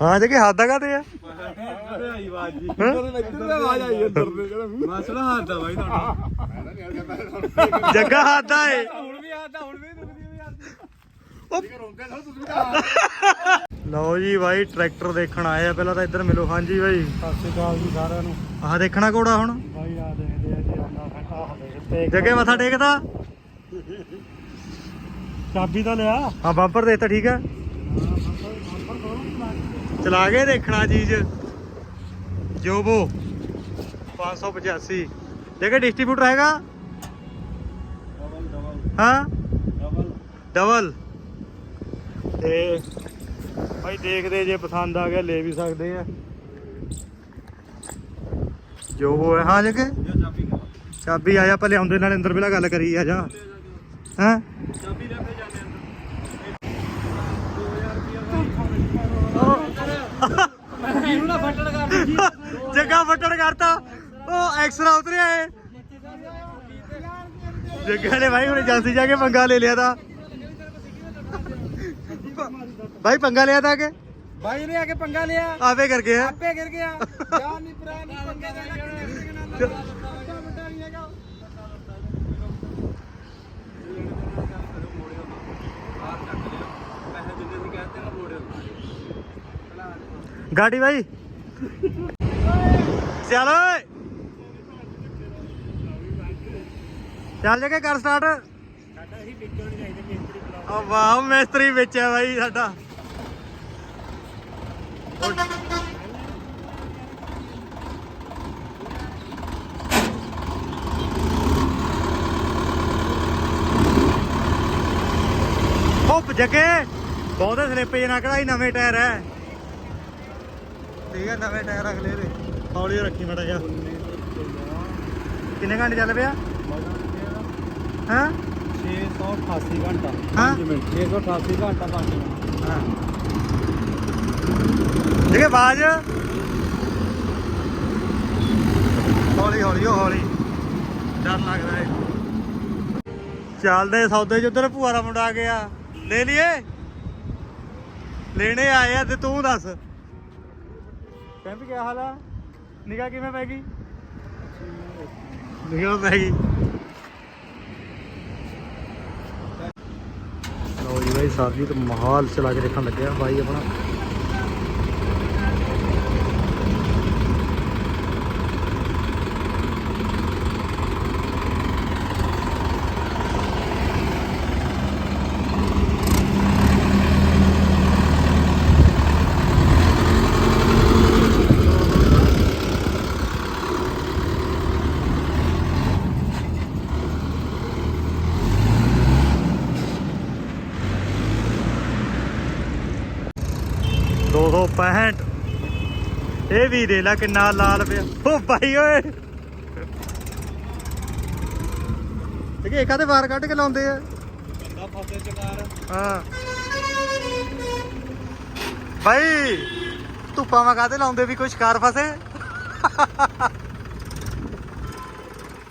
ਹਾਂ ਜੇ ਕਿ ਹੱਦ ਕਾਤੇ ਆ ਆਈ ਆਵਾਜ਼ ਜੀ ਹੈਂ? ਇੱਧਰ ਆਵਾਜ਼ ਆਈ ਇੱਧਰ ਦੇ ਮਸਲਾ ਹੱਥ ਆ ਬਾਈ ਤੁਹਾਡਾ। ਜੱਗਾ ਹੱਦ ਏ ਹੁਣ ਵੀ ਆਦਾ ਹੁਣ ਵੀ ਦੁਖਦੀ ਵੀ ਆਦੀ ਲਓ ਜੀ ਬਾਈ ਟਰੈਕਟਰ ਦੇਖਣ ਆਏ ਆ ਪਹਿਲਾਂ ਤਾਂ ਇੱਧਰ ਮਿਲੋ। ਹਾਂਜੀ ਬਾਈ। ਸਤਿ ਸ਼੍ਰੀ ਅਕਾਲ ਜੀ ਸਾਰਿਆਂ ਨੂੰ। ਆਹ ਦੇਖਣਾ ਕੋੜਾ ਹੁਣ। ਬਾਈ ਆ ਦੇਖਦੇ ਆ ਜੀ ਆਉਂਦਾ ਫਟਾ ਹੋਵੇ ਤੇ ਜੱਗੇ ਮੱਥਾ ਟੇਕਦਾ? ਚਾਬੀ ਤਾਂ ਲਿਆ। ਹਾਂ ਬੰਪਰ ਦੇ ਤਾਂ ਠੀਕ ਆ। ਚਲਾ ਕੇ ਦੇਖਣਾ ਚੀਜ਼। ਜੋਬੋ 585 ਦੇਖੇ ਡਿਸਟ੍ਰੀਬਿਊਟਰ ਹੈਗਾ? ਹਾਂ? ਡਬਲ। ਤੇ ਭਾਈ ਦੇਖਦੇ ਜੇ ਪਸੰਦ ਆ ਗਿਆ ਲੈ ਵੀ ਸਕਦੇ ਆ। ਜੋਬੋ ਹੈ ਹਾਂ ਜੱਗੇ? ਚਾਬੀ ਲਿਆ ਚਾਬੀ ਆ ਜਾ ਪਹਿਲੇ ਆਉਂਦੇ ਨਾਲ ਅੰਦਰ ਪਹਿਲਾਂ ਗੱਲ ਕਰੀ ਆ ਜਾ। ਹੈਂ? ਚਾਬੀ ਲੈ ਕੇ ਜਾਂਦੇ ਅੰਦਰ ਇਹਨੂੰ ਨਾ ਫਟੜ ਕਰ ਜੀ ਜੱਗਾ ਫੱਟੜ ਕਰਤਾ ਉਹ ਐਕਸਰਾ ਉਤਰਿਆ ਏ ਜੱਗਾ ਨੇ ਭਾਈ ਹੁਣ ਏਜੰਸੀ ਜਾ ਕੇ ਪੰਗਾ ਲੈ ਲਿਆ ਤਾਂ ਭਾਈ ਪੰਗਾ ਲਿਆ ਤਾਂ ਕਿ ਬਾਈ ਨੇ ਆ ਕੇ ਪੰਗਾ ਲਿਆ ਆਪੇ ਕਰ ਗਿਆ ਆਪੇ ਗਿਰ ਗਿਆ ਜਾਨ ਨਹੀਂ ਪੁਰਾਣੀ ਪੰਗੇ ਦਾ ਲੱਗਣਾ ਵੱਡਾ ਨਹੀਂ ਹੈਗਾ ਗਾੜੀ ਭਾਈ ਚੱਲ ਓਏ ਚੱਲ ਜਗੇ ਕਰ ਸਟਾਰਟ ਆ ਵਾਹ, ਮਿਸਤਰੀ ਵਿੱਚ ਹੈ ਭਾਈ ਸਾਡਾ। ਉਹ ਜਗੇ, ਬਹੁਤੇ ਸਲਿੱਪ ਜੇ ਨਾ ਕਢਾਈ, ਨਵੇਂ ਟਾਇਰ ਹੈ ਠੀਕ ਹੈ ਨਵੇਂ ਟਾਇਰ ਅਗਲੇ ਦੇ ਹੌਲੀ ਰੱਖੀ ਮੜਾ ਜਾ ਕਿੰਨੇ ਘੰਟੇ ਚੱਲ ਪਿਆ? ਹਾਂ? 688 ਘੰਟਾ। ਹਾਂ? 5 ਮਿੰਟ। 688 ਘੰਟਾ 5 ਮਿੰਟ। ਹਾਂ। ਦੇਖੇ ਬਾਜ ਹੌਲੀ ਹੌਲੀ ਹੌਲੀ। ਡਰ ਲੱਗਦਾ ਏ ਚੱਲਦੇ ਸੌਦੇ ਚ ਉਧਰ ਭੂਆ ਦਾ ਮੁੰਡਾ ਆ ਗਿਆ। ਲੈ ਲਈਏ। ਲੈਣੇ ਆਏ ਆ ਤੇ ਤੂੰ ਦੱਸ। ਕਹਿੰਦੇ ਕੀ ਹਾਲ ਆ? ਨਿਗਾਹ ਕਿਵੇਂ ਪੈ ਗਈ? ਨਿਗਾਹ ਪੈ ਗਈ। ਲਓ ਜੀ ਬਾਈ ਸਾਡੀ ਤੇ ਮਾਹੌਲ ਚਲਾ ਕੇ ਦੇਖਣ ਲੱਗਿਆ। ਬਾਈ ਆਪਣਾ ਦੋ ਸੌ 65 ਇਹ ਵੀ ਦੇ ਲਾ ਕਿੰਨਾ ਲਾਲ ਪਿਆ। ਓ ਭਾਈ ਓਏ। ਇਹ ਕਾਦੇ ਵਾਰ ਕੱਢ ਕੇ ਲਾਉਂਦੇ ਆ। ਬੰਦਾ ਫਸੇ ਚਕਾਰ ਹਾਂ। ਭਾਈ ਧੁੱਪਾਂ ਮਾ ਕਾਦੇ ਲਾਉਂਦੇ ਵੀ ਕੋਈ ਸ਼ਿਕਾਰ ਫਸੇ?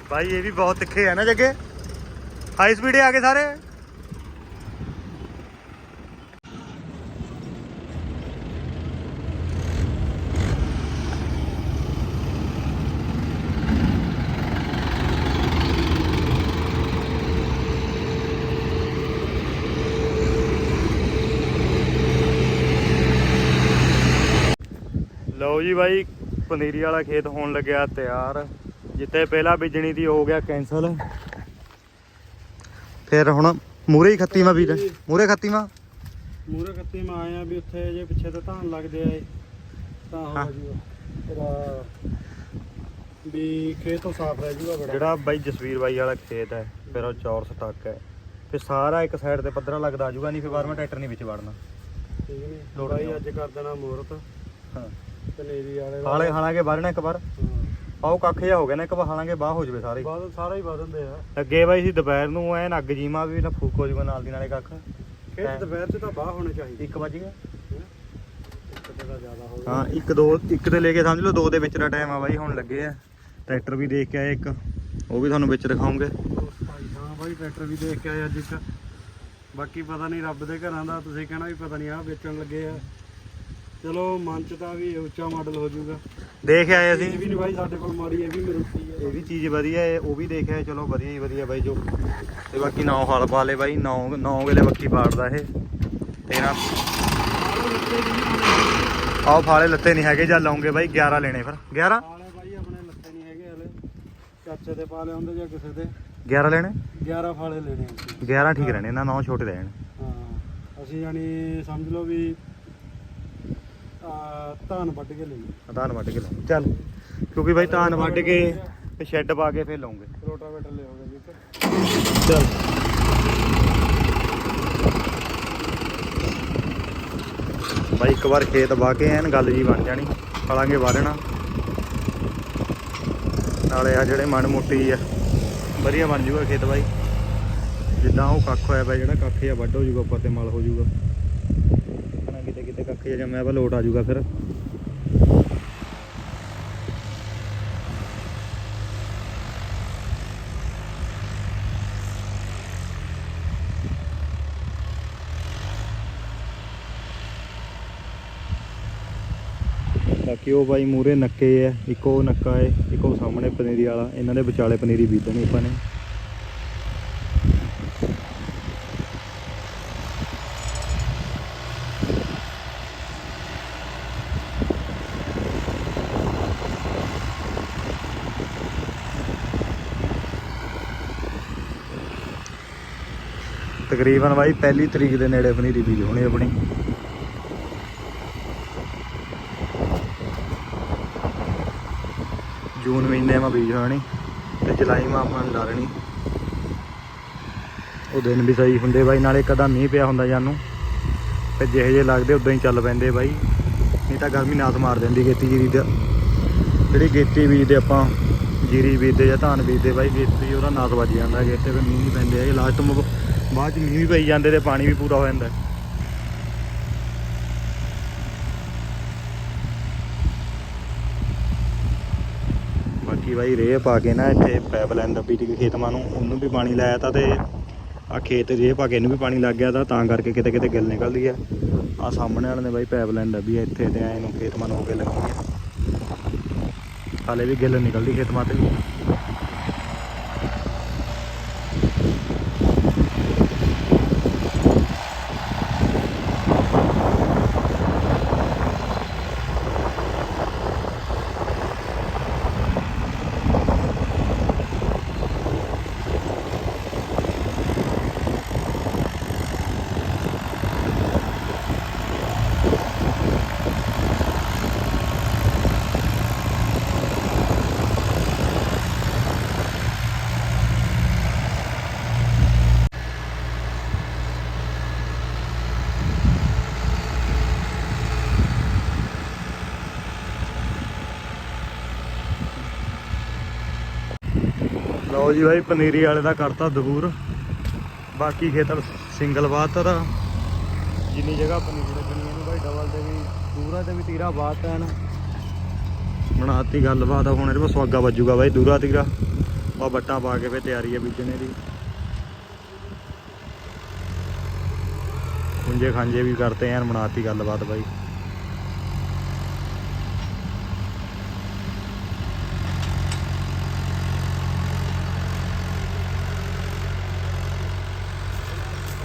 ਭਾਈ ਇਹ ਵੀ ਬਹੁਤ ਤਿੱਖੇ ਆ ਨਾ ਜੱਗੇ। ਹਾਈ ਸਪੀਡੇ ਆ ਗਏ ਸਾਰੇ। ਲਓ ਜੀ ਬਾਈ ਪਨੀਰੀ ਵਾਲਾ ਖੇਤ ਹੋਣ ਲੱਗਿਆ ਤਿਆਰ। ਜਿੱਥੇ ਪਹਿਲਾਂ ਬੀਜਣੀ ਦੀ ਹੋ ਗਿਆ ਕੈਨਸਲ ਫਿਰ ਹੁਣ ਮੂਰੇ ਹੀ ਖੱਤੀਵਾ ਬੀਜ ਮੂਰੇ ਖੱਤੀਵਾ ਮੂਰੇ ਕੱਤੀ ਮੈਂ ਆਇਆ ਵੀ ਉੱਥੇ ਜੇ ਪਿੱਛੇ ਤੇ ਧਾਨ ਲੱਗਦੇ ਆ ਤਾਂ ਹਾਂ। ਜੂਗਾ। ਤੇਰਾ ਵੀ ਖੇਤ ਤੋਂ ਸਾਫ਼ ਰਹਿ ਜੂਗਾ ਬੜਾ। ਜਿਹੜਾ ਬਾਈ ਜਸਵੀਰ ਬਾਈ ਵਾਲਾ ਖੇਤ ਹੈ ਫਿਰ ਉਹ ਚੌਰ ਸਟੱਕ ਹੈ। ਫਿਰ ਸਾਰਾ ਇੱਕ ਸਾਈਡ ਤੇ ਪੱਧਰਾ ਲੱਗਦਾ ਆ ਜਾਊਗਾ ਨਹੀਂ ਫਿਰ ਮੈਂ ਟਰੈਕਟਰ ਨਹੀਂ ਵਿੱਚ ਵੜਨਾ। ਠੀਕ ਨੇ ਲੋੜ ਨਹੀਂ। ਅੱਜ ਕਰ ਦੇਣਾ ਮੂਰਤ। ਹਾਂ। ਪਨੀਰੀ ਵਾਲੇ ਦਾ। ਹਾਲੇ ਹਾਲਾਂਗੇ ਵੱਢਣਾ ਇੱਕ ਵਾਰ। ਹਾਂ। ਆਓ ਕੱਖ ਜਿਹਾ ਹੋ ਗਿਆ ਨਾ ਇੱਕ ਵਾਰ ਹਾਲਾਂਗੇ ਬਾਹ ਹੋ ਜਵੇ ਸਾਰੇ। ਬਾਦਲ ਸਾਰਾ ਹੀ ਵਧਦੇ ਆ। ਅੱਗੇ ਬਾਈ ਸੀ ਦੁਪਹਿਰ ਨੂੰ ਐਨ ਅੱਗ ਜੀਮਾ ਵੀ ਨਾ ਫੂਕ ਹੋ ਜੂਗਾ ਨਾਲ ਦੀ ਨਾਲੇ ਕੱਖ। ਹੈਂ। ਖੇਤ ਦੁਪਹਿਰ ਚ ਤਾਂ ਬਾਹ ਹੋਣੇ ਚਾਹੀਦੇ। ਇੱਕ ਵੱਜ ਗਿਆ। ਇੱਕ ਤੇ ਤਾਂ ਜ਼ਿਆਦਾ ਹੋ ਗਿਆ। ਹਾਂ ਇੱਕ ਦੋ ਇੱਕ ਤੇ ਲੈ ਕੇ ਸਮਝ ਲਓ ਦੋ ਦੇ ਵਿੱਚ ਦਾ ਟਾਈਮ ਆ ਬਾਈ ਹੁਣ ਲੱਗੇ ਆ। ਟਰੈਕਟਰ ਵੀ ਦੇਖ ਕੇ ਆਏ ਇੱਕ। ਉਹ ਵੀ ਤੁਹਾਨੂੰ ਵਿੱਚ ਦਿਖਾਉਂਗੇ। ਭਾਈ ਹਾਂ ਬਾਈ ਟਰੈਕਟਰ ਵੀ ਦੇਖ ਕੇ ਆਏ ਅੱਜ ਇੱਕ। ਬਾਕੀ ਪਤਾ ਨਹੀਂ ਰੱਬ ਦੇ ਘਰਾਂ ਦਾ ਤੁਸੀਂ ਕਹਿਣਾ ਵੀ ਪਤਾ ਨਹੀਂ ਆ ਵੇਚਣ ਲੱਗੇ ਆ। ਚਲੋ ਮੰਚ ਦਾ ਵੀ ਉੱਚਾ ਮਾਡਲ ਹੋ ਜਾਊਗਾ। ਦੇਖ ਆਏ ਅਸੀਂ ਇਹ ਵੀ ਨਹੀਂ ਬਾਈ ਸਾਡੇ ਕੋਲ ਮਾੜੀ ਇਹ ਵੀ ਮਰੂਤੀ ਹੈ। ਇਹ ਵੀ ਚੀਜ਼ ਵਧੀਆ ਹੈ ਉਹ ਵੀ ਦੇਖਿਆ ਚਲੋ ਵਧੀਆ ਹੀ ਵਧੀਆ ਬਾਈ ਜੋ। ਤੇ ਬਾਕੀ ਨੌ ਹਲ ਪਾ ਲਏ ਬਾਈ ਨੌ ਨੌ ਵੇਲੇ ਬੱਕੀ ਪਾੜਦਾ ਇਹ। ਤੇ ਨਾ ਆਹ ਫਾਲੇ ਲੱਤੇ ਨਹੀਂ ਹੈਗੇ ਜਾਂ ਲਾਉਂਗੇ ਬਾਈ 11 ਲੈਣੇ ਫਿਰ। 11 ਵਾਲੇ ਬਾਈ ਆਪਣੇ ਲੱਤੇ ਨਹੀਂ ਹੈਗੇ ਹਲੇ। ਚਾਚੇ ਦੇ ਪਾ ਲਿਆਉਂਦੇ ਜਾਂ ਕਿਸੇ ਦੇ। 11 ਲੈਣੇ? 11 ਫਾਲੇ ਲੈਣੇ ਅਸੀਂ 11 ਠੀਕ ਰਹਿਣੇ ਨਾ ਨੌ ਛੋਟੇ ਰਹਿਣ। ਹਾਂ ਅਸੀਂ ਯਾਨੀ ਸਮਝ ਲਓ ਵੀ ਧਾਨ ਵੱਢ ਕੇ ਲੈਣੀ ਧਾਨ ਵੱਢ ਕੇ ਲਾਉਂ ਚੱਲ ਕਿਉਂਕਿ ਬਾਈ ਧਾਨ ਵੱਢ ਕੇ ਤੇ ਸ਼ੈੱਡ ਪਾ ਕੇ ਫਿਰ ਲਾਉਂਗੇ। ਰੋਟਾਵੇਟਰ ਲਿਆਓਗੇ ਜੀ ਚੱਲ। ਬਾਈ ਇੱਕ ਵਾਰ ਖੇਤ ਵਾ ਕੇ ਐਨ ਗੱਲ ਜੀ ਬਣ ਜਾਣੀ ਫਲਾਂਗੇ ਵਾਰਣਾ ਨਾਲੇ ਆ ਜਿਹੜੇ ਮਨ ਮੋਟੀ ਆ ਵਧੀਆ ਬਣ ਜੂਗਾ ਖੇਤ ਬਾਈ। ਜਿੱਦਾਂ ਉਹ ਕੱਖ ਹੋਇਆ ਪਿਆ ਜਿਹੜਾ ਕੱਖ ਜਿਹਾ ਵੱਢ ਹੋ ਜੂਗਾ ਉੱਪਰ ਤੇ ਮਲ ਹੋ ਜੂਗਾ। ਕਿਤੇ ਕਿਤੇ ਕੱਖ ਜਿਹਾ ਜੰਮਿਆ ਵਾ, ਲੋਟ ਆ ਜੂਗਾ ਫਿਰ। ਬਾਕੀ ਉਹ ਬਾਈ ਮੂਰੇ ਨੱਕੇ ਆ, ਇੱਕੋ ਨੱਕਾ ਏ, ਇੱਕੋ ਸਾਹਮਣੇ ਪਨੀਰੀ ਵਾਲਾ, ਇਹਨਾਂ ਦੇ ਵਿਚਾਲੇ ਪਨੀਰੀ ਬੀਜਣੀ ਆਪਾਂ ਨੇ। ਤਕਰੀਬਨ ਬਾਈ ਪਹਿਲੀ ਤਰੀਕ ਦੇ ਨੇੜੇ ਪਨੀਰੀ ਬੀਜ ਹੋਣੀ ਆਪਣੀ। ਜੂਨ ਮਹੀਨੇ ਮਾ ਬੀਜ ਹੋਣੀ ਤੇ ਜੁਲਾਈ ਮਾ ਆਪਾਂ ਨੂੰ ਡਾਲਣੀ ਉਹ ਦਿਨ ਵੀ ਸਹੀ ਹੁੰਦੇ ਬਾਈ, ਨਾਲੇ ਕਦਾ ਮੀਂਹ ਪਿਆ ਹੁੰਦਾ ਜਾਨੂੰ। ਤੇ ਜਿਹੇ ਜੇ ਲੱਗਦੇ ਉਦਾਂ ਹੀ ਚੱਲ ਪੈਂਦੇ ਬਾਈ। ਨਹੀਂ ਤਾਂ ਗਰਮੀ ਨਾਸ ਮਾਰ ਦਿੰਦੀ ਖੇਤੀ ਜੀਰੀ ਦਾ। ਜਿਹੜੀ ਗੇਤੀ ਬੀਜਦੇ ਆਪਾਂ, ਜੀਰੀ ਬੀਜਦੇ ਜਾਂ ਧਾਨ ਬੀਜਦੇ ਬਾਈ ਗੇਤੀ ਉਹਦਾ ਨਾਸ ਵੱਜ ਜਾਂਦਾ ਗੇਤੇ ਫਿਰ ਮੀਂਹ ਨਹੀਂ ਪੈਂਦੇ ਹੈਗੇ ਲਾਸਟ ਮ ਬਾਅਦ ਚ ਮੀਂਹ ਵੀ ਪਈ ਜਾਂਦੇ ਤੇ ਪਾਣੀ ਵੀ ਪੂਰਾ ਹੋ ਜਾਂਦਾ। ਬਾਕੀ ਬਾਈ ਰੇਹ ਪਾ ਕੇ ਨਾ ਇੱਥੇ ਪਾਈਪਲਾਈਨ ਦੱਬੀ ਤੀ ਖੇਤਮਾਂ ਨੂੰ, ਉਹਨੂੰ ਵੀ ਪਾਣੀ ਲਾਇਆ ਤਾਂ ਤੇ ਆ ਖੇਤ ਰੇਹ ਪਾ ਕੇ ਇਹਨੂੰ ਵੀ ਪਾਣੀ ਲੱਗ ਗਿਆ ਤਾਂ ਤਾਂ ਕਰਕੇ ਕਿਤੇ ਕਿਤੇ ਗਿੱਲ ਨਿਕਲਦੀ ਆ। ਆ ਸਾਹਮਣੇ ਵਾਲੇ ਨੇ ਬਾਈ ਪਾਈਪਲਾਈਨ ਦੱਬੀ ਆ ਇੱਥੇ ਤੇ ਐ ਨੂੰ ਖੇਤਮਾਂ ਨੂੰ ਹੋ ਕੇ ਲੱਗੀ ਆ। ਹਾਲੇ ਵੀ ਗਿੱਲ ਨਿਕਲਦੀ ਖੇਤਮਾਂ ਤੇ। ਲਓ ਜੀ ਬਾਈ, ਪਨੀਰੀ ਵਾਲੇ ਦਾ ਕਰਤਾ ਦਬੂਰ। ਬਾਕੀ ਖੇਤਰ ਸਿੰਗਲ ਬਾਤ ਦਾ ਜਿੰਨੀ ਜਗ੍ਹਾ ਪਨੀਰੀ ਲੱਗਣੀ ਇਹਨੂੰ ਭਾਈ ਡਬਲ ਤੇ ਵੀ, ਦੂਰਾ ਤੇ ਵੀ ਤੀਰਾ ਬਾਤ ਐਨ ਬਣਾਤੀ ਗੱਲਬਾਤ, ਹੁਣ ਇਹਦੇ ਸਵਾਗਾ ਵੱਜੂਗਾ ਬਾਈ, ਦੂਰਾ ਤੀਰਾ। ਆ ਬੱਟਾਂ ਪਾ ਕੇ ਫੇ ਤਿਆਰੀ ਹੈ ਬੀਜਣੇ ਦੀ। ਖੁੰਝੇ ਖਾਂਜੇ ਵੀ ਕਰਤੇ ਐਨ ਬਣਾਤੀ ਗੱਲਬਾਤ ਬਾਈ।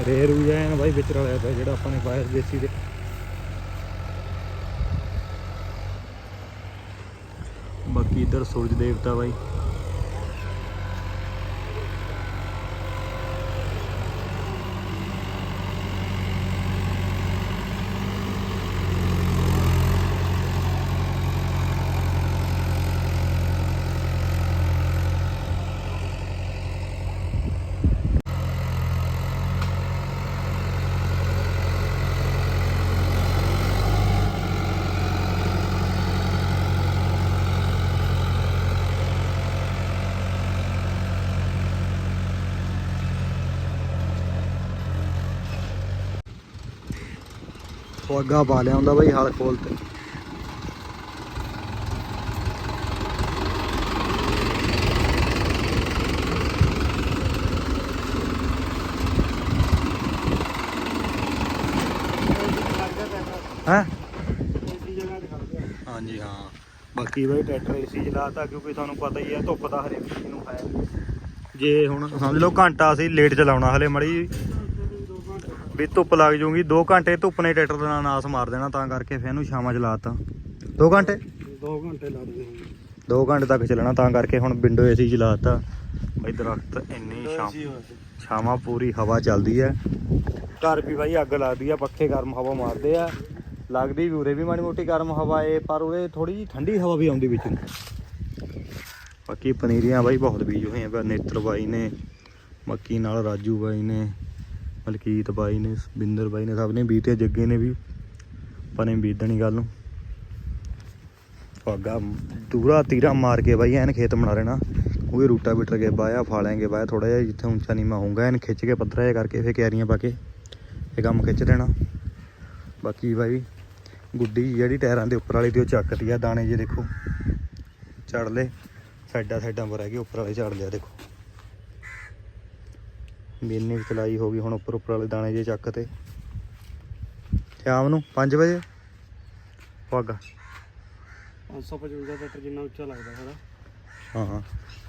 ਰੇ ਰੂ ਜਾਏ ਬਾਈ ਵਿੱਚ ਰਲਿਆ ਪਿਆ ਜਿਹੜਾ ਆਪਾਂ ਨੇ ਪਾਇਆ ਦੇਸੀ ਦੇ। ਬਾਕੀ ਇਧਰ ਸੂਰਜ ਦੇਵਤਾ ਬਾਈ। ਸਵਾਗਾ ਪਾ ਲਿਆ ਹੁੰਦਾ ਬਾਈ ਹਲ ਖੋਲ ਤੇ। ਹੈ? ਹਾਂ। ਬਾਕੀ ਬਾਈ ਟਰੈਕਟਰ ਏਸੀ ਚਲਾਤਾ ਕਿਉਂਕਿ ਤੁਹਾਨੂੰ ਪਤਾ ਹੀ ਹੈ, ਧੁੱਪ ਦਾ ਹਰੇਕ ਨੂੰ ਹੈ। ਜੇ ਹੁਣ ਸਮਝ ਲਓ ਘੰਟਾ ਅਸੀਂ ਲੇਟ ਚਲਾਉਣਾ ਹਲੇ ਮੜੀ ਵੀ ਧੁੱਪ ਲੱਗ ਜੂਗੀ। 2 ਘੰਟੇ ਧੁੱਪ ਨੇ ਟਰੈਕਟਰ ਦਾ ਨਾਸ ਮਾਰ ਦੇਣਾ ਤਾਂ ਕਰਕੇ ਫਿਰ ਇਹਨੂੰ ਛਾਵਾਂ ਚਲਾਤਾ 2 ਘੰਟੇ? 2 ਘੰਟੇ ਲੱਗਦੇ ਨੇ 2 ਘੰਟੇ ਤੱਕ ਚੱਲਣਾ ਤਾਂ ਕਰਕੇ ਹੁਣ ਵਿੰਡੋ ਏਸੀ ਚਲਾਤਾ ਬਈ ਦਰਖਤ ਇੰਨੀ ਛਾਂ ਛਾਵਾਂ ਪੂਰੀ ਹਵਾ ਚੱਲਦੀ ਹੈ ਘਰ ਵੀ ਬਾਈ ਅੱਗ ਲੱਗਦੀ ਆ ਪੱਖੇ ਗਰਮ ਹਵਾ ਮਾਰਦੇ ਆ। ਲੱਗਦੀ ਵੀ ਉਰੇ ਵੀ ਮਾੜੀ ਮੋਟੀ ਗਰਮ ਹਵਾ ਏ ਪਰ ਉਰੇ ਥੋੜੀ ਜੀ ਠੰਡੀ ਹਵਾ ਵੀ ਆਉਂਦੀ ਵਿੱਚ। ਬਾਕੀ ਪਨੀਰੀਆਂ ਬਾਈ ਬਹੁਤ ਬੀਜ ਹੋਏ ਆ ਨੇਤਰ ਬਾਈ ਨੇ ਮੱਕੀ ਨਾਲ ਰਾਜੂ ਬਾਈ ਨੇ। ਮਲਕੀਤ ਬਾਈ ਨੇ ਬਿੰਦਰ ਬਾਈ ਨੇ, ਸਭ ਨੇ ਬੀਤੇ ਜੱਗੇ ਨੇ ਵੀ। ਪਨੇ ਬੀਜਣੀ ਗੱਲ ਨੂੰ। ਫਾਗਾ, ਦੂਰਾ ਤੀਰਾ ਮਾਰ ਕੇ ਬਾਈ, ਐਨ ਖੇਤ ਬਣਾ ਲੈਣਾ। ਉਹ ਰੂਟਾ ਬਿਟਰ ਕੇ ਬਾਇਆ, ਫਾਲਾਂਗੇ ਬਾਇਆ ਥੋੜਾ ਜਿਹਾ ਜਿੱਥੇ ਉੱਚਾ ਨੀਮਾ ਹੋਊਗਾ, ਐਨ ਖਿੱਚ ਕੇ ਪੱਧਰਾ ਜਿਹਾ ਕਰਕੇ ਫੇਰ ਕਿਆਰੀਆਂ ਪਾ ਕੇ ਇਹ ਕੰਮ ਖਿੱਚ ਦੇਣਾ ਬਾਕੀ ਬਾਈ, ਗੁੱਡੀ ਜਿਹੜੀ ਟਾਇਰਾਂ ਦੇ ਉੱਪਰ ਵਾਲੀ ਦੀ ਉਹ ਚੱਕਦੀ ਆ, ਦਾਣੇ ਜੇ ਦੇਖੋ। ਚੜ ਲੈ ਸਾਈਡਾਂ ਸਾਈਡਾਂ ਪਰ ਹੈਗੇ, ਉੱਪਰ ਵਾਲੇ ਝਾੜ ਲਿਆ ਦੇਖੋ। ਮੀਨੇ ਚਲਾਈ ਹੋ ਗਈ ਹੁਣ ਉੱਪਰ ਉੱਪਰ ਵਾਲੇ ਦਾਣੇ ਜੇ ਚੱਕ ਤੇ। ਸ਼ਾਮ ਨੂੰ 5 ਵਜੇ? ਪੱਗ 555 ਟਰੈਕਟਰ ਜਿੰਨਾ ਉੱਚਾ ਲੱਗਦਾ ਸਾਰਾ। ਹਾਂ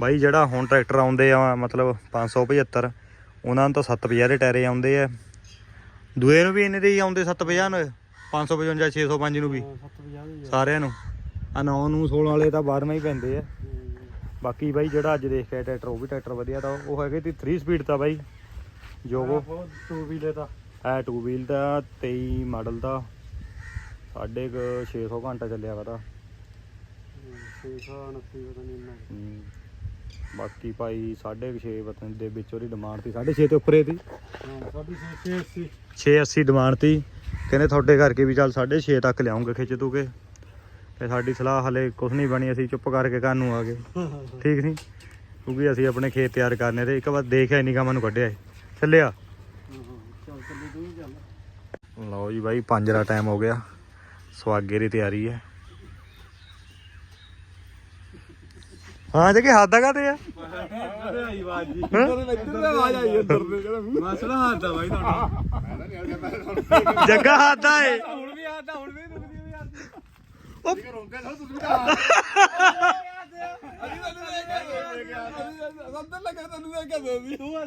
ਬਾਈ ਜਿਹੜਾ ਹੁਣ ਟਰੈਕਟਰ ਆਉਂਦੇ ਆ ਮਤਲਬ 575 ਉਹਨਾਂ ਨੂੰ ਤਾਂ 750 ਦੇ ਟਾਇਰੇ ਆਉਂਦੇ ਆ। ਦੂਏ ਨੂੰ ਵੀ ਇੰਨੇ ਦੇ ਹੀ ਆਉਂਦੇ 750 ਨੂੰ। 555 605 ਨੂੰ ਵੀ। 750 ਦੀ ਸਾਰਿਆਂ ਨੂੰ। ਆ 9 ਨੂੰ 16 ਵਾਲੇ ਤਾਂ 12ਵਾਂ ਹੀ ਪੈਂਦੇ ਆ। ਬਾਕੀ ਬਾਈ ਜਿਹੜਾ ਅੱਜ ਦੇਖ ਕੇ ਟਰੈਕਟਰ ਉਹ ਵੀ ਟਰੈਕਟਰ ਵਧੀਆ ਤਾਂ ਉਹ ਹੈਗੇ ਤੀ 3 ਸਪੀਡ ਤਾਂ ਬਾਈ। ਜੋਗੋ। ਟੂ ਵੀਲੇ ਦਾ। ਹੈ 2 ਵੀਲ ਦਾ 23 ਮਾਡਲ ਦਾ। ਸਾਢੇ ਕੁ 600 ਘੰਟਾ ਚੱਲਿਆ ਵਾ ਤਾਂ 629 ਪਤਾ ਨਹੀਂ ਇੰਨਾ ਹਮ, ਬਾਕੀ ਭਾਈ 6.5 ਪਤਾ ਨੀ ਦੇ ਵਿੱਚ ਉਹਦੀ ਡਿਮਾਂਡ ਸੀ 6.5 ਤੇ ਉੱਪਰੇ ਦੀ। ਹਾਂ ਸਾਡੀ 680 680 ਡਿਮਾਂਡ ਤੀ ਕਹਿੰਦੇ ਤੁਹਾਡੇ ਕਰਕੇ ਵੀ ਚੱਲ 6.5 ਤੱਕ ਲਿਆਉਂਗੇ ਖਿੱਚ ਤੂਕੇ ਤੇ ਸਾਡੀ ਸਲਾਹ ਹਲੇ ਕੁਝ ਨਹੀਂ ਬਣੀ ਅਸੀਂ ਚੁੱਪ ਕਰਕੇ ਘਰ ਨੂੰ ਆ ਗਏ। ਠੀਕ ਨਹੀਂ ਕਿਉਂਕਿ ਅਸੀਂ ਆਪਣੇ ਖੇਤ ਤਿਆਰ ਕਰਨੇ ਤੇ ਇੱਕ ਵਾਰ ਦੇਖਿਆ ਨਹੀਂ ਕੰਮ ਨੂੰ ਕੱਢਿਆ ਸੀ। ਚੱਲਿਆ। ਚੱਲ ਚੱਲੀ ਤੂੰ ਵੀ ਚੱਲ ਲਓ ਜੀ ਬਾਈ 5 ਦਾ ਟਾਈਮ ਹੋ ਗਿਆ। ਸਵਾਗੇ ਦੀ ਤਿਆਰੀ ਹੈ। ਹਾਂ ਜੇ ਕਿ ਹੱਦਾਂ ਕਾਤੇ ਆ ਆਈ ਆਵਾਜ਼ ਜੀ ਹੈਂ? ਆਵਾਜ਼ ਆਈ ਇੱਧਰ ਦੇ ਮਸਲਾ ਹਾਦਾ ਬਾਈ ਤੁਹਾਡਾ। ਜੱਗਾ ਹੱਦਾਂ ਏ ਹੁਣ ਵੀ ਆਦਾ ਹੁਣ ਵੀ ਦੁਖਦੀ ਵੀ ਲੱਗਾ ਤੈਨੂੰ ਦੇ ਕੇ ਦੇ ਦੀ ਤੂੰ ਆ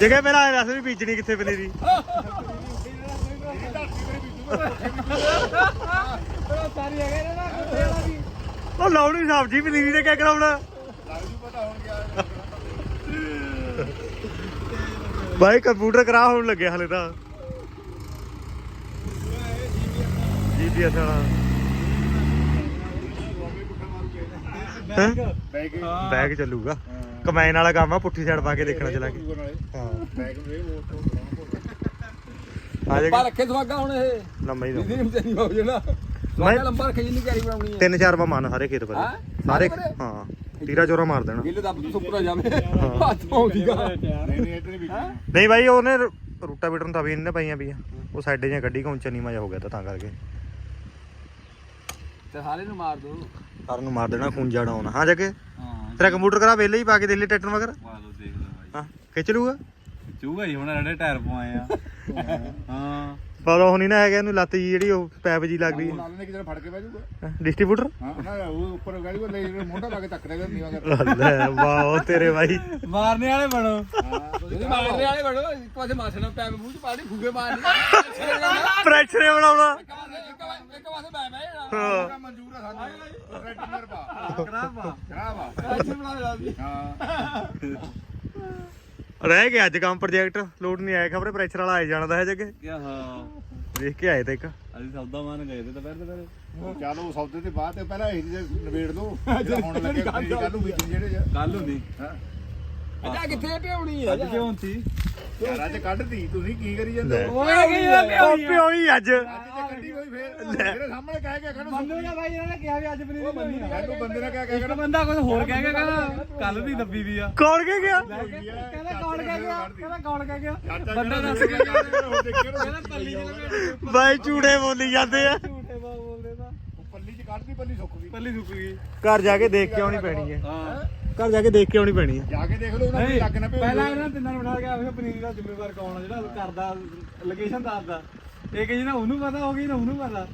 ਜਗੇ ਮੇਰਾ ਦੱਸ ਵੀ ਬੀਜਣੀ ਕਿੱਥੇ ਪਨੀਰੀ ਸਾਰੀ ਹੈਗੇ ਨਾ ਕੁੱਤੇ ਵਾਲਾ ਵੀ। ਉਹ ਲਾਉਣੀ ਸਬਜ਼ੀ ਪਨੀਰੀ ਤੇ ਕਿਆ ਕਰਾਉਣਾ ਬਾਈ ਕੰਪਿਊਟਰ ਕਰਾ ਹੋਣ ਲੱਗਿਆ ਹਲੇ ਤਾਂ। ਜੀਪੀਐਸ ਵਾਲਾ। ਹੈਂ? ਬੈਗ ਚੱਲੂਗਾ। ਕਮੈਨ ਵਾਲਾ ਕੰਮ ਆ ਪੁੱਠੀ ਸਾਈਡ ਪਾ ਕੇ ਦੇਖਣਾ ਚਲਾ ਕੇ ਹਾਂ। ਆ ਜਾ ਲੰਬਾ ਰੱਖੇ ਸਵਾਗਾ ਹੁਣ ਇਹ। ਲੰਮਾ ਹੀ ਦੋ ਨਹੀਂ ਹੋ ਜਾਣਾ। ਸਵਾਗਾ ਲੰਬਾ ਰੱਖੇ ਜਿੰਨੀ ਤਿਆਰੀ ਬਣਾਉਣੀ ਹੈ। ਤਿੰਨ ਚਾਰ ਵਾ ਮਨ ਸਾਰੇ ਖੇਤ ਪਰ ਹੈਂ? ਸਾਰੇ? ਹਾਂ। ਤੀਰਾ ਚੋਰਾ ਮਾਰ ਦੇਣਾ। ਗਿੱਲ ਦੱਬ ਤੂੰ ਸੁੱਕਣਾ ਜਾਵੇ। ਹੱਥ ਪਾਉਂਦੀਗਾ ਨਹੀਂ ਬਾਈ ਉਹਨੇ ਰੂਟਾ ਬੀਟਰ ਨੂੰ ਤਾਂ ਵੀ ਇਹਨੇ ਪਾਈਆਂ ਪਈਆਂ। ਉਹ ਸਾਈਡੇ ਜਾਂ ਗੱਡੀ ਕੋਂਚਾ ਨਹੀਂ ਮਜਾ ਹੋ ਗਿਆ ਤਾਂ ਤਾਂ ਕਰਕੇ। ਤੇ ਹਾਲੇ ਨੂੰ ਮਾਰ ਦੋ। ਸਰ ਨੂੰ ਮਾਰ ਦੇਣਾ ਖੂਨ ਜਾਣਾ ਆਉਣਾ ਹਾਂ ਜੱਗੇ? ਹਾਂ। ਤੇਰਾ ਕੰਪਿਊਟਰ ਕਰਾ ਵੇਲੇ ਹੀ ਪਾ ਕੇ ਦੇ ਟਰੈਕਟਰ ਮਗਰ ਪਾ ਲੋ ਦੇਖ ਲਓ ਬਾਈ। ਹਾਂ ਖਿੱਚ ਲੂਗਾ ਚੂਗਾ ਹੀ ਹੁਣ ਰੜੇ ਟਾਇਰ ਪਵਾਏ ਆ। ਹਾਂ। ਪਰ ਉਹ ਨਹੀਂ ਨਾ ਹੈਗਾ ਇਹਨੂੰ ਲੱਤ ਜੀ ਜਿਹੜੀ ਉਹ ਪੈਪ ਜੀ ਲੱਗਦੀ ਨਾਲ ਨੇ ਕਿਤੇ ਫੜ ਕੇ ਬਹਿ ਜਾਊਗਾ? ਡਿਸਟ੍ਰੀਬਿਊਟਰ? ਹਾਂ ਨਾ ਉਹ ਉੱਪਰ ਗਾੜੀ ਉਹ ਲੈ ਜਿਹੜਾ ਮੋਢਾ ਲਾ ਕੇ ਧੱਕ ਰਿਹਾ ਨੀਵਾ ਕਰ ਲੈ ਵਾਹ ਤੇਰੇ ਬਾਈ। ਮਾਰਨੇ ਵਾਲੇ ਬਣੋ। ਹਾਂ ਤੁਸੀਂ ਮਾਰਨੇ ਵਾਲੇ ਬਣੋ ਇੱਕ ਪਾਸੇ ਮਾਸਣਾ ਪੈ ਮੂੰਹ ਚ ਪਾਣੀ ਫੁਗੇ ਮਾਰਨੇ। ਪ੍ਰੈਸ਼ਰ ਬਣਾਉਣਾ। ਇੱਕ ਪਾਸੇ ਇੱਕ ਪਾਸੇ ਬੈ ਬੈ ਹਾਂ। ਮਨਜ਼ੂਰ ਆ ਸਾਨੂੰ। ਰੈਟਨਰ ਪਾ ਖਰਾਬ ਆ। ਖਰਾਬ ਆ। ਅੱਛਾ ਬਣਾ ਲਿਆ ਸੀ। ਹਾਂ। ਰਹਿ ਗਿਆ ਅੱਜ ਕੰਮ ਪ੍ਰੋਜੈਕਟ ਲੋਡ ਨਹੀਂ ਆਇਆ ਖਬਰੇ ਪ੍ਰੈਸ਼ਰ ਵਾਲਾ ਆਈ ਜਾਣਦਾ ਹੈ ਜੱਗੇ ਕੀ ਹਾਂ। ਦੇਖ ਕੇ ਆਏ ਤੇ ਇੱਕ। ਅਸੀਂ ਸੌਦਾ ਮਾਰਨ ਗਏ ਤੇ ਦੁਪਹਿਰ ਦੁਪਹਿਰ ਚਲੋ ਸੌਦੇ ਤੇ ਬਾਅਦ ਤੇ ਪਹਿਲਾਂ ਇਹ ਜਿਹੇ ਨਵੇੜ ਦੋ। ਹੁਣ ਲੱਗੇ ਕੱਲ ਨੂੰ ਬੀਜਣ ਜਿਹੜੇ। ਕੱਲ ਹੁੰਦੀ। ਹਾਂ। ਅੱਛਾ। ਕਿੱਥੇ ਪਿਉਣੀ ਆ? ਕਿਉਂ ਹੁੰਦੀ? ਯਾਰ ਅੱਜ ਕੱਢਤੀ ਤੁਸੀਂ ਕੀ ਕਰੀ ਜਾਂਦੇ। ਹੋ? ਓਏ ਕੀ ਆ? ਉਹ ਪਿਓਈ ਅੱਜ। ਅੱਜ ਤੇ ਕੱਢੀ ਹੋਈ ਫੇਰ ਮੇਰੇ ਸਾਹਮਣੇ ਕਹਿ ਕੇ ਕਹਿੰਦਾ ਮੰਨੂਗਾ ਬਾਈ ਇਹਨਾਂ ਨੇ ਕਿਹਾ ਵੀ ਅੱਜ ਪਨੀਰ ਨਹੀਂ ਮੈਨੂੰ ਬੰਦੇ ਨੇ ਕਹਿ ਕੇ ਇੱਕ ਬੰਦਾ ਕੁਝ ਹੋਰ ਕਹਿ ਕੇ ਕਹਿੰਦਾ ਕੱਲ ਦੀ ਦੱਬੀ ਦੀ ਆ। ਕੌਣ ਕਹਿ ਗਿਆ? ਕਹਿੰਦਾ ਕੌਣ ਕਹਿ ਗਿਆ? ਕਹਿੰਦਾ ਕੌਣ ਕਹਿ ਗਿਆ? ਚਾਚਾ ਬੰਦਾ ਕਹਿੰਦਾ ਦੱਸ ਕੇ ਗਿਆ ਉਹ ਦੇਖਿਓ ਨਾ। ਕਹਿੰਦਾ ਪੱਲੀ ਚ ਲਪੇਟ ਬਾਈ ਝੂੜੇ ਬੋਲੀ ਜਾਂਦੇ ਆ। ਝੂਠੇ ਬਾ ਬੋਲਦੇ ਤਾਂ। ਉਹ ਪੱਲੀ ਚ ਕੱਢਦੀ ਪੱਲੀ ਸੁੱਕ ਗਈ। ਪੱਲੀ ਸੁੱਕ ਗਈ। ਘਰ ਜਾ ਕੇ ਦੇਖ ਕੇ ਆਉਣੀ ਪੈਣੀ ਹੈ। ਹਾਂ। ਘਰ ਜਾ ਕੇ ਦੇਖ ਕੇ ਆਉਣੀ ਪੈਣੀ ਹੈ ਜਾ ਕੇ ਦੇਖ ਲਓ ਉਹਨਾਂ ਨੂੰ ਲੱਗ ਨਾ ਪਿਓ ਪਹਿਲਾਂ ਇਹਨਾਂ ਤਿੰਨਾਂ ਨੂੰ ਬਿਠਾ ਕੇ ਆਵੇ ਪਨੀਰ ਦਾ ਜ਼ਿੰਮੇਵਾਰ ਕੌਣ ਆ ਜਿਹੜਾ ਕਰਦਾ ਲੋਕੇਸ਼ਨ ਦੱਸਦਾ। ਇਹ ਕਿ ਜਿਹਨਾਂ ਉਹਨੂੰ ਪਤਾ ਹੋ ਗਈ ਨਾ ਉਹਨੂੰ ਪਤਾ।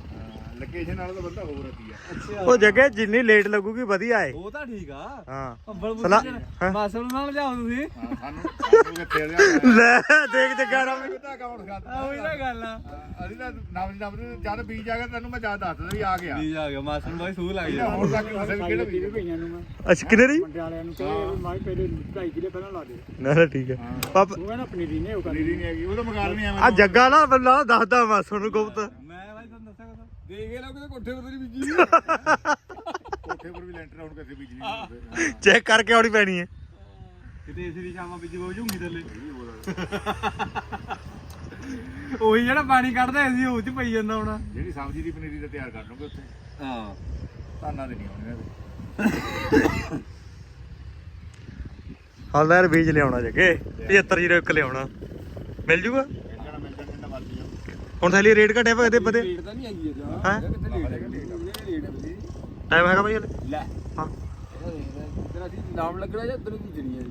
ਲੋਕੇਸ਼ਨ ਨਾਲ ਤਾਂ ਬੰਦਾ ਹੋਰ ਰਹੀ ਆ। ਅੱਛਾ। ਉਹ ਜਗ੍ਹਾ ਜਿੰਨੀ ਲੇਟ ਲੱਗੂਗੀ ਵਧੀਆ ਏ। ਉਹ ਤਾਂ ਠੀਕ ਆ। ਹਾਂ। ਅੱਬਲ ਸਲਾ- ਹੈਂ? ਮਾਸੜ ਨਾਲ ਜਾਓ ਤੁਸੀਂ। ਹਾਂ ਸਾਨੂੰ ਸਾਨੂੰ ਕਿੱਥੇ ਲਿਆ ਲੈ ਦੇਖ ਜੱਗਾ ਰਾਮ ਕਿੱਦਾਂ ਕੌਣ ਖਾਦਾ ਆ ਉਹੀ ਤਾਂ ਗੱਲ ਆ। ਅਸੀਂ ਤਾਂ ਨਵ ਨਵ ਜਦ ਬੀਜ ਆ ਗਿਆ ਤੈਨੂੰ ਮੈਂ ਜਦ ਦੱਸਦਾ ਵੀ ਆ ਗਿਆ। ਵੀ ਆ ਗਿਆ ਮਾਸੜ ਬਾਈ ਸੂਹ ਲੱਗ ਇਹਦਾ ਗਿਆ। ਹੁਣ ਤੱਕ ਕਿਸੇ ਵੀ ਕਿਹੜਾ ਬੀਜ? ਭਈਆਂ ਨੂੰ ਮੈਂ ਅੱਛਾ ਕਿਨੇ ਰਹੀ ਮੁੰਡੇ ਵਾਲਿਆਂ ਨੂੰ ਕਹੇ ਵੀ ਮਾਈ ਪਹਿਲੇ 2.5 ਕਿਲੇ ਪਹਿਲਾਂ ਲਾ ਦੇ। ਨਾ ਨਾ ਠੀਕ ਹੈ। ਪਾਪ ਉਹ ਕਹਿੰਦਾ ਪਨੀਰੀ ਨੇ ਉਹ ਪਨੀਰੀ ਨਹੀਂ ਹੈਗੀ ਉਹ ਤਾਂ ਮੰਗਾ ਲੈਣੀ ਆ ਜੱਗਾ ਨਾ ਬੰਦਾ ਦੱਸਦਾ ਮੈਂ ਤੁਹਾਨੂੰ ਗੁਪਤ। ਮੈਂ ਬਾਈ ਤੁਹਾਨੂੰ ਦੱਸਿਆ ਕਦੋਂ ਦੇਖ ਇਹ ਲੋਕ ਕੋਠੇ ਉੱਤੇ ਬੀਜੀ ਕੋਠੇ ਪਰ ਵੀ ਲੈਂਟਰ ਹੁਣ ਕਿਸੇ ਬੀਜ ਨਹੀਂ ਹੁੰਦੇ ਚੈੱਕ ਕਰਕੇ ਆਉਣੀ ਪੈਣੀ ਹੈ। ਕਿਤੇ ਇਸੇ ਦੀ ਸ਼ਾਮਾਂ ਬੀਜੀ ਹੋ ਜੂਗੀ ਥੱਲੇ। ਉਹੀ ਜਿਹੜਾ ਪਾਣੀ ਕੱਢਦਾ ਸੀ ਉਹ ਚ ਪਈ ਜਾਂਦਾ ਹੁਣ। ਜਿਹੜੀ ਸਬਜ਼ੀ ਦੀ ਪਨੀਰੀ ਦਾ ਤਿਆਰ ਕਰ ਲਓਗੇ ਉੱਥੇ। ਹਾਂ। ਧਾਨਾਂ ਦੇ ਨਹੀਂ ਆਉਣੇ ਹਾਲ ਯਾਰ ਬੀਜ ਲਿਆਉਣਾ ਜੱਗੇ 7501 ਲਿਆਉਣਾ। ਮਿਲ ਜੂਗਾ ਮਿਲ ਜਾਣਾ ਮਿਲ ਜਾਣਾ ਜਿੰਨਾ ਮਰਜ਼ੀ ਜਾਓ ਹੁਣ ਥੈਲੀ ਰੇਟ ਘਟਿਆ ਪਾ ਕਦੇ ਪਤੇ? ਰੇਟ ਤਾਂ ਨਹੀਂ ਹੈਗੀ ਇਹ ਹੈਂ? ਕਿੱਥੇ ਰੇਟ ਹੈ ਰੇਟ ਹੈ ਬਈ ਟਾਈਮ ਹੈਗਾ ਭਾਈ ਹਲੇ? ਲੈ। ਹਾਂ। ਤੇਰਾ ਸੀ ਨਾਮ ਲੱਗਣਾ ਜਾਂ ਤੈਨੂੰ ਕੀ ਜਣੀ ਹੈ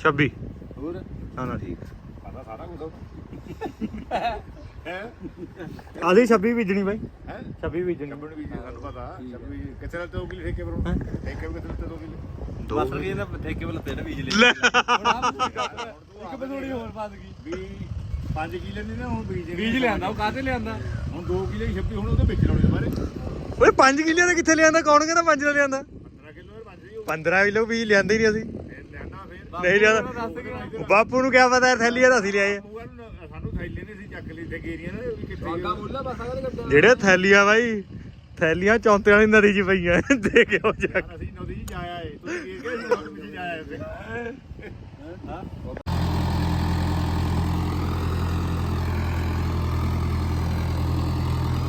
26 ਹੋਰ? ਨਾ ਨਾ ਠੀਕ ਪਤਾ ਸਾਰਾ ਕੁਝ ਹੈ? ਆਦੀ 26 ਬੀਜਣੀ ਬਾਈ। ਹੈ? 26 ਬੀਜਣੀ। ਨੰਬਰ ਵੀ ਸਾਨੂੰ ਪਤਾ। ਚੱਲ ਵੀ ਕਿੱਥੇ ਨਾਲ 2 ਕਿਲੇ ਠੇਕੇ ਪਰ ਹੁਣ ਠੇਕੇ ਵੀ ਕਿੱਥੇ 2 ਕਿਲੇ? ਦੋ ਬਸ ਵੀ ਇਹਨਾਂ ਠੇਕੇ ਵੱਲ ਤੇਰੇ ਬੀਜ ਲੈ। ਇੱਕ ਬਸੋੜੀ ਹੋਰ ਪਾ ਦਗੀ ਵੀ 5 ਕਿਲੇ ਨਹੀਂ ਨਾ ਹੁਣ ਬੀਜ ਬੀਜ ਲਿਆਂਦਾ ਉਹ ਕਾਹਤੇ ਲਿਆਂਦਾ? ਹੁਣ 2 ਕਿਲੇ 26 ਹੁਣ ਉਹਦੇ ਵਿੱਚ ਲਾਉਣੇ ਦੁਬਾਰੇ ਓਏ 5 ਕਿੱਲਿਆਂ ਦਾ ਕਿੱਥੇ ਲਿਆਂਦਾ? ਕੌਣ ਕਹਿੰਦਾ 5 ਦਾ ਲਿਆਂਦਾ? 15 ਕਿਲੋ ਫਿਰ 5 ਹੀ 15 ਕਿਲੋ ਬੀਜ ਲਿਆਂਦੇ ਹੀ ਨਹੀਂ ਅਸੀਂ। ਫਿਰ ਲੈਣਾ ਫਿਰ। ਨਹੀਂ ਲਿਆਂਦਾ। ਬਾਪੂ ਨੂੰ ਕਿਆ ਪਤਾ ਯਾਰ ਥੈਲੀ ਤਾਂ ਅਸੀਂ ਲਿਆਏ ਨੂੰ ਨਾ- ਸਾਨੂੰ ਥੈਲੇ ਨਹੀਂ ਸੀ ਚੱਕ ਲਈ ਤੇ ਗੇਰੀਆਂ ਨੇ ਵੀ ਕਿੱਥੇ ਜਿਹੜੇ ਥੈਲੀਆਂ ਬਾਈ ਥੈਲੀਆਂ ਚੌਂਤੇ ਵਾਲੀ ਨਦੀ 'ਚ ਪਈਆਂ ਦੇ ਕੇ ਉਹ ਜਾ ਕੇ। ਅਸੀਂ ਨਦੀ ਜੀ ਜਾਇਆ ਏ ਤੁਸੀਂ ਕੀ ਕਹੇ ਸੀ ਨਦੀ ਵਿੱਚ ਜਾਇਆ ਏ ਹਾਂ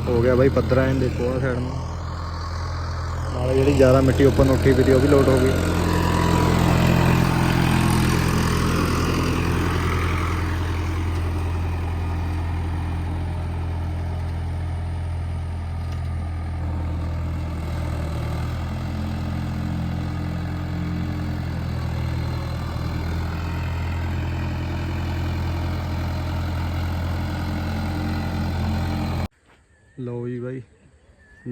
ਹੋ ਗਿਆ ਬਾਈ ਪੱਧਰਾ ਇਹਨ ਦੇਖੋ ਆ ਸਾਈਡ ਨੂੰ। ਨਾਲੇ ਜਿਹੜੀ ਜ਼ਿਆਦਾ ਮਿੱਟੀ ਉੱਪਰ ਨੂੰ ਉੱਠੀ ਪਈ ਉਹ ਵੀ ਲੋਡ ਹੋ ਗਈ। ਲਓ ਜੀ ਬਾਈ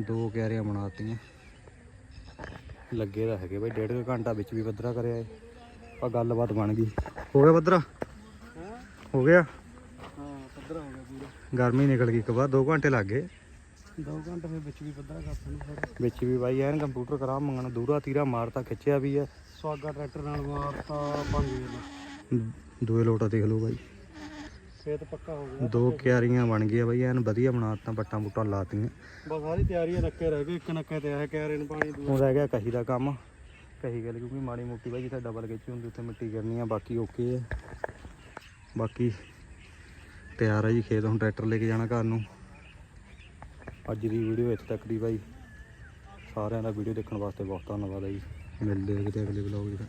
ਦੋ ਕਿਆਰੀਆਂ ਬਣਾਤੀਆਂ। ਲੱਗੇ ਤਾਂ ਹੈਗੇ ਬਾਈ ਡੇਢ ਘੰਟਾ ਵਿੱਚ ਵੀ ਪੱਧਰਾ ਕਰਿਆ ਏ ਆ ਗੱਲਬਾਤ ਬਣ ਗਈ। ਹੋ ਗਿਆ ਪੱਧਰਾ ਹੋ ਗਿਆ? ਹਾਂ ਪੱਧਰਾ ਹੋ ਗਿਆ ਪੂਰਾ ਗਰਮੀ ਨਿਕਲ ਗਈ ਇੱਕ ਵਾਰ 2 ਘੰਟੇ ਲੱਗ ਗਏ। 2 ਘੰਟੇ ਵਿੱਚ ਵੀ ਪੱਧਰਾ ਕਰ ਨੂੰ ਫਿਰ। ਵਿੱਚ ਵੀ ਬਾਈ ਐਨ ਕੰਪਿਊਟਰ ਕਰਾ ਮੰਗਣਾ ਦੂਰਾ ਤੀਰਾ ਮਾਰਤਾ ਖਿੱਚਿਆ ਵੀ ਆ। ਸਵਾਗਾ ਟਰੈਕਟਰ ਨਾਲ ਮਾਰਤਾ ਬਣ ਗਿਆ ਦੋਏ ਲੋਟਾ ਦੇਖ ਲਓ ਬਾਈ। ਖੇਤ ਪੱਕਾ ਹੋ ਗਿਆ। ਦੋ ਕਿਆਰੀਆਂ ਬਣ ਗਈਆਂ ਬਾਈ ਐਨ ਵਧੀਆ ਬਣਾਤਾਂ ਬੱਟਾਂ ਬੁੱਟਾਂ ਲਾਤੀਆਂ। ਬਸ ਸਾਰੀ ਤਿਆਰੀ ਹੈ ਨੱਕੇ ਰਹਿ ਗਏ ਇੱਕ ਨੱਕੇ ਤੇ ਆਇਆ ਕੈਰੇ ਨੂੰ ਪਾਣੀ ਹੁਣ ਰਹਿ ਗਿਆ ਕਹੀ ਦਾ ਕੰਮ। ਕਹੀ ਗੱਲ ਕਿਉਂਕਿ ਮਾੜੀ ਮੋਟੀ ਬਾਈ ਜਿੱਥੇ ਡਬਲ ਖਿੱਚੀ ਹੁੰਦੀ ਉੱਥੇ ਮਿੱਟੀ ਕਰਨੀ ਆ ਬਾਕੀ ਓਕੇ ਆ। ਬਾਕੀ ਤਿਆਰ ਆ ਜੀ ਖੇਤ ਹੁਣ ਟਰੈਕਟਰ ਲੈ ਕੇ ਜਾਣਾ ਘਰ ਨੂੰ। ਅੱਜ ਦੀ ਵੀਡੀਓ ਇੱਥੇ ਤੱਕ ਦੀ ਬਾਈ। ਸਾਰਿਆਂ ਦਾ ਵੀਡੀਓ ਦੇਖਣ ਵਾਸਤੇ ਬਹੁਤ ਧੰਨਵਾਦ ਆ ਜੀ। ਮਿਲਦੇ ਹਾਂ ਕਿਤੇ ਅਗਲੇ ਵਲੌਗ ਵਿੱਚ